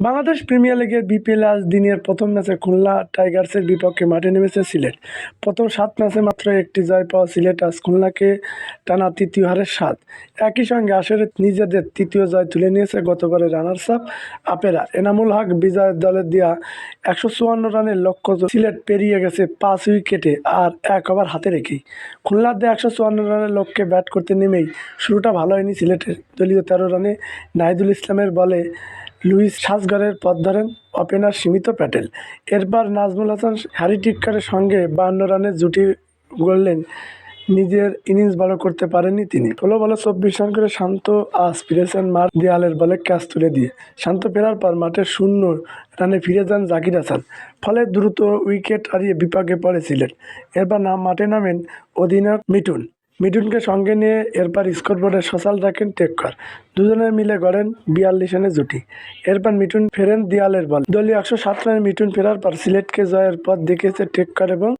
Bangladesh premier লিগের BPL আজ দিনের প্রথম ম্যাচে খুলনা টাইগার্সের বিপক্ষে মাঠে নেমেছে সিলেট। প্রথম সাত ম্যাচে মাত্র একটি জয় পাওয়া সিলেট আজ খুলনাকে টানা তৃতীয় হারের স্বাদ। একই সঙ্গে আসরে নিজেদের তৃতীয় জয় তুলে নিয়েছে গতবারের রানার্স আপ আপেরা। এনামুল হক বিজয়ের দলের দেওয়া একশো চুয়ান্ন রানের লক্ষ্য সিলেট পেরিয়ে গেছে পাঁচ উইকেটে আর এক ওভার হাতে রেখেই। খুলনার দিয়ে একশো চুয়ান্ন রানের লক্ষ্যে ব্যাট করতে নেমেই শুরুটা ভালো হয়নি সিলেটের। দলীয় তেরো রানে নাহিদুল ইসলামের বলে লুইস সাজগরের পথ ধরেন ওপেনার সীমিত প্যাটেল। এরপর নাজমুল হাসান হ্যারি টিক্কারের সঙ্গে বান্ন রানের জুটি গড়লেন। নিজের ইনিংস ভালো করতে পারেননি তিনি। ষোলো বলে চব্বিশ রান করে শান্ত আজ ফিরেছেন মার দেয়ালের বলে ক্যাচ তুলে দিয়ে। শান্ত ফেরার পর মাঠে শূন্য রানে ফিরে যান জাকির হাসান। ফলে দ্রুত উইকেট হারিয়ে বিপাকে পড়ে সিলেট এরপর নাম মাঠে নামেন অধিনায়ক মিঠুন। মিঠুনকে সঙ্গে নিয়ে এরপর স্কোরবোর্ডে সসাল রাখেন টেক্কর। দুজনে মিলে গড়েন বিয়াল্লিশ রানের জুটি। এরপর মিঠুন ফেরেন দিয়ালের বল। দলীয় একশো সাত রানে মিঠুন ফেরার পর সিলেটকে জয়ের পথ দেখিয়েছে টেক্কর এবং